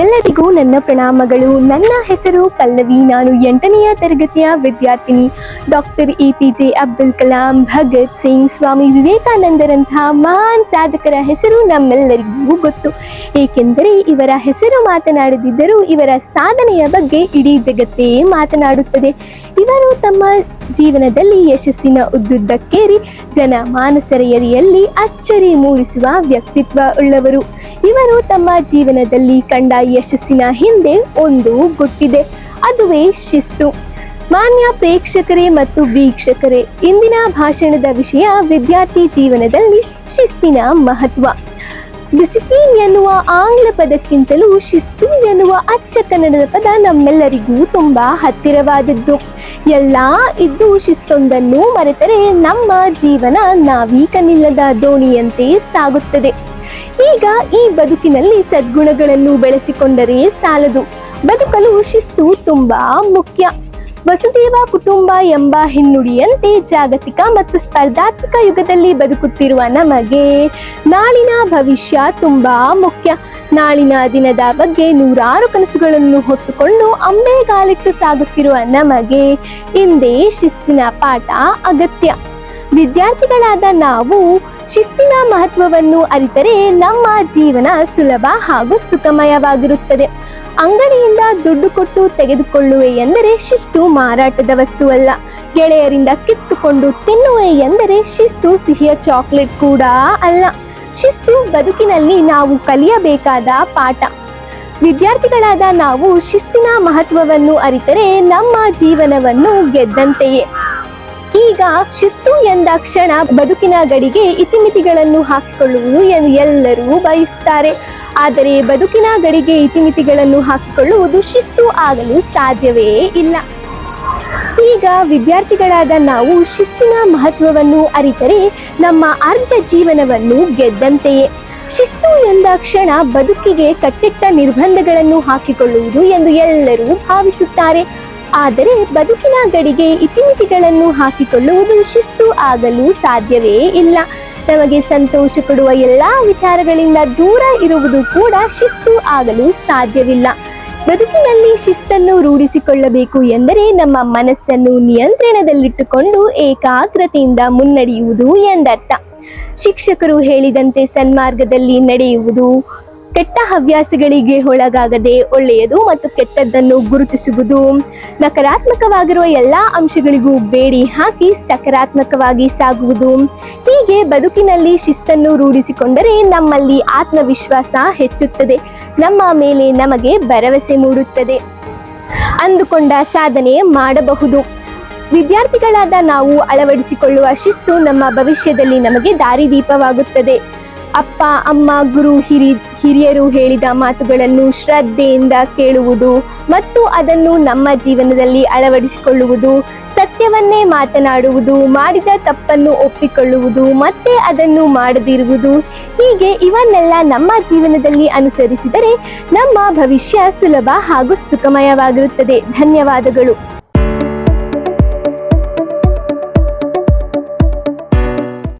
ಎಲ್ಲರಿಗೂ ನನ್ನ ಪ್ರಣಾಮಗಳು. ನನ್ನ ಹೆಸರು ಪಲ್ಲವಿ. ನಾನು ಎಂಟನೆಯ ತರಗತಿಯ ವಿದ್ಯಾರ್ಥಿನಿ. Doctor A P J Abdul Kalam, Bhagat Singh, Swami ವಿವೇಕಾನಂದರಂತಹ ಮಹಾನ್ ಸಾಧಕರ ಹೆಸರು ನಮ್ಮೆಲ್ಲರಿಗೂ ಗೊತ್ತು. ಏಕೆಂದರೆ ಇವರ ಹೆಸರು ಮಾತನಾಡದಿದ್ದರೂ ಇವರ ಸಾಧನೆಯ ಬಗ್ಗೆ ಇಡೀ ಜಗತ್ತೇ ಮಾತನಾಡುತ್ತದೆ. ಇವರು ತಮ್ಮ ಜೀವನದಲ್ಲಿ ಯಶಸ್ಸಿನ ಉದ್ದುದ್ದಕ್ಕೇರಿ ಜನ ಮಾನಸರೆಯರಿಯಲ್ಲಿ ಅಚ್ಚರಿ ಮೂಡಿಸುವ ವ್ಯಕ್ತಿತ್ವ ಉಳ್ಳವರು. ಇವರು ತಮ್ಮ ಜೀವನದಲ್ಲಿ ಕಂಡ ಯಶಸ್ಸಿನ ಹಿಂದೆ ಒಂದು ಗುಟ್ಟಿದೆ ಅದುವೇ ಶಿಸ್ತು. ಮಾನ್ಯ ಪ್ರೇಕ್ಷಕರೇ ಮತ್ತು ವೀಕ್ಷಕರೇ, ಇಂದಿನ ಭಾಷಣದ ವಿಷಯ ವಿದ್ಯಾರ್ಥಿ ಜೀವನದಲ್ಲಿ ಶಿಸ್ತಿನ ಮಹತ್ವ. ಡಿಸಿಪ್ಲಿನ್ ಎನ್ನುವ ಆಂಗ್ಲ ಪದಕ್ಕಿಂತಲೂ ಶಿಸ್ತು ಎನ್ನುವ ಅಚ್ಚ ಕನ್ನಡದ ಪದ ನಮ್ಮೆಲ್ಲರಿಗೂ ತುಂಬಾ ಹತ್ತಿರವಾದದ್ದು. ಎಲ್ಲ ಇದ್ದು ಶಿಸ್ತೊಂದನ್ನು ಮರೆತರೆ ನಮ್ಮ ಜೀವನ ನಾವೀಕನಿಲ್ಲದ ದೋಣಿಯಂತೆ ಸಾಗುತ್ತದೆ. ಈಗ ಈ ಬದುಕಿನಲ್ಲಿ ಸದ್ಗುಣಗಳನ್ನು ಬೆಳೆಸಿಕೊಂಡರೆ ಸಾಲದು. ಬದುಕಲು ಶಿಸ್ತು ತುಂಬಾ ಮುಖ್ಯ. ವಸುದೇವ ಕುಟುಂಬ ಎಂಬ ಹಿನ್ನುಡಿಯಂತೆ ಜಾಗತಿಕ ಮತ್ತು ಸ್ಪರ್ಧಾತ್ಮಕ ಯುಗದಲ್ಲಿ ಬದುಕುತ್ತಿರುವ ನಮಗೆ ನಾಳಿನ ಭವಿಷ್ಯ ತುಂಬಾ ಮುಖ್ಯ. ನಾಳಿನ ದಿನದ ಬಗ್ಗೆ ನೂರಾರು ಕನಸುಗಳನ್ನು ಹೊತ್ತುಕೊಂಡು ಅಂಬೆಗಾಲಿಟ್ಟು ಸಾಗುತ್ತಿರುವ ನಮಗೆ ಹಿಂದೆ ಶಿಸ್ತಿನ ಪಾಠ ಅಗತ್ಯ. ವಿದ್ಯಾರ್ಥಿಗಳಾದ ನಾವು ಶಿಸ್ತಿನ ಮಹತ್ವವನ್ನು ಅರಿತರೆ ನಮ್ಮ ಜೀವನ ಸುಲಭ ಹಾಗೂ ಸುಖಮಯವಾಗಿರುತ್ತದೆ. ಅಂಗಡಿಯಿಂದ ದುಡ್ಡು ಕೊಟ್ಟು ತೆಗೆದುಕೊಳ್ಳುವೆ ಎಂದರೆ ಶಿಸ್ತು ಮಾರಾಟದ ವಸ್ತುವಲ್ಲ. ಗೆಳೆಯರಿಂದ ಕಿತ್ತುಕೊಂಡು ತಿನ್ನುವೆ ಎಂದರೆ ಶಿಸ್ತು ಸಿಹಿಯ ಚಾಕ್ಲೇಟ್ ಕೂಡ ಅಲ್ಲ. ಶಿಸ್ತು ಬದುಕಿನಲ್ಲಿ ನಾವು ಕಲಿಯಬೇಕಾದ ಪಾಠ. ವಿದ್ಯಾರ್ಥಿಗಳಾದ ನಾವು ಶಿಸ್ತಿನ ಮಹತ್ವವನ್ನು ಅರಿತರೆ ನಮ್ಮ ಜೀವನವನ್ನು ಗೆದ್ದಂತೆಯೇ. ಈಗ ಶಿಸ್ತು ಎಂದ ಕ್ಷಣ ಬದುಕಿನ ಗಡಿಗೆ ಇತಿಮಿತಿಗಳನ್ನು ಹಾಕಿಕೊಳ್ಳುವುದು ಎಂದು ಎಲ್ಲರೂ ಬಯಸುತ್ತಾರೆ ಆದರೆ ಬದುಕಿನ ಗಡಿಗೆ ಇತಿಮಿತಿಗಳನ್ನು ಹಾಕಿಕೊಳ್ಳುವುದು ಶಿಸ್ತು ಆಗಲು ಸಾಧ್ಯವೇ ಇಲ್ಲ. ಈಗ ವಿದ್ಯಾರ್ಥಿಗಳಾದ ನಾವು ಶಿಸ್ತಿನ ಮಹತ್ವವನ್ನು ಅರಿತರೆ ನಮ್ಮ ಅರ್ಧ ಜೀವನವನ್ನು ಗೆದ್ದಂತೆಯೇ. ಶಿಸ್ತು ಎಂದ ಕ್ಷಣ ಬದುಕಿಗೆ ಕಟ್ಟಿಟ್ಟ ನಿರ್ಬಂಧಗಳನ್ನು ಹಾಕಿಕೊಳ್ಳುವುದು ಎಂದು ಎಲ್ಲರೂ ಭಾವಿಸುತ್ತಾರೆ. ಆದರೆ ಬದುಕಿನ ಗಡಿಗೆ ಇತಿಮಿತಿಗಳನ್ನು ಹಾಕಿಕೊಳ್ಳುವುದು ಶಿಸ್ತು ಆಗಲು ಸಾಧ್ಯವೇ ಇಲ್ಲ. ನಮಗೆ ಸಂತೋಷ ಕೊಡುವ ಎಲ್ಲ ವಿಚಾರಗಳಿಂದ ದೂರ ಇರುವುದು ಕೂಡ ಶಿಸ್ತು ಆಗಲು ಸಾಧ್ಯವಿಲ್ಲ. ಬದುಕಿನಲ್ಲಿ ಶಿಸ್ತನ್ನು ರೂಢಿಸಿಕೊಳ್ಳಬೇಕು ಎಂದರೆ ನಮ್ಮ ಮನಸ್ಸನ್ನು ನಿಯಂತ್ರಣದಲ್ಲಿಟ್ಟುಕೊಂಡು ಏಕಾಗ್ರತೆಯಿಂದ ಮುನ್ನಡೆಯುವುದು ಎಂದರ್ಥ. ಶಿಕ್ಷಕರು ಹೇಳಿದಂತೆ ಸನ್ಮಾರ್ಗದಲ್ಲಿ ನಡೆಯುವುದು ಕೆಟ್ಟ ಹವ್ಯಾಸಗಳಿಗೆ ಒಳಗಾಗದೆ ಒಳ್ಳೆಯದು ಮತ್ತು ಕೆಟ್ಟದ್ದನ್ನು ಗುರುತಿಸುವುದು. ನಕಾರಾತ್ಮಕವಾಗಿರುವ ಎಲ್ಲ ಅಂಶಗಳಿಗೂ ಬೇಡಿ ಹಾಕಿ ಸಕಾರಾತ್ಮಕವಾಗಿ ಸಾಗುವುದು. ಹೀಗೆ ಬದುಕಿನಲ್ಲಿ ಶಿಸ್ತನ್ನು ರೂಢಿಸಿಕೊಂಡರೆ ನಮ್ಮಲ್ಲಿ ಆತ್ಮವಿಶ್ವಾಸ ಹೆಚ್ಚುತ್ತದೆ. ನಮ್ಮ ಮೇಲೆ ನಮಗೆ ಭರವಸೆ ಮೂಡುತ್ತದೆ. ಅಂದುಕೊಂಡ ಸಾಧನೆ ಮಾಡಬಹುದು. ವಿದ್ಯಾರ್ಥಿಗಳಾದ ನಾವು ಅಳವಡಿಸಿಕೊಳ್ಳುವ ಶಿಸ್ತು ನಮ್ಮ ಭವಿಷ್ಯದಲ್ಲಿ ನಮಗೆ ದಾರಿದೀಪವಾಗುತ್ತದೆ ಅಪ್ಪ, ಅಮ್ಮ, ಗುರು, ಹಿರಿ, ಹಿರಿಯರು ಹೇಳಿದ ಮಾತುಗಳನ್ನು ಶ್ರದ್ಧೆಯಿಂದ ಕೇಳುವುದು ಮತ್ತು ಅದನ್ನು ನಮ್ಮ ಜೀವನದಲ್ಲಿ ಅಳವಡಿಸಿಕೊಳ್ಳುವುದು, ಸತ್ಯವನ್ನೇ ಮಾತನಾಡುವುದು, ಮಾಡಿದ ತಪ್ಪನ್ನು ಒಪ್ಪಿಕೊಳ್ಳುವುದು, ಮತ್ತೆ ಅದನ್ನು ಮಾಡದಿರುವುದು, ಹೀಗೆ ಇವನ್ನೆಲ್ಲ ನಮ್ಮ ಜೀವನದಲ್ಲಿ ಅನುಸರಿಸಿದರೆ ನಮ್ಮ ಭವಿಷ್ಯ ಸುಲಭ ಹಾಗೂ ಸುಖಮಯವಾಗಿರುತ್ತದೆ. ಧನ್ಯವಾದಗಳು.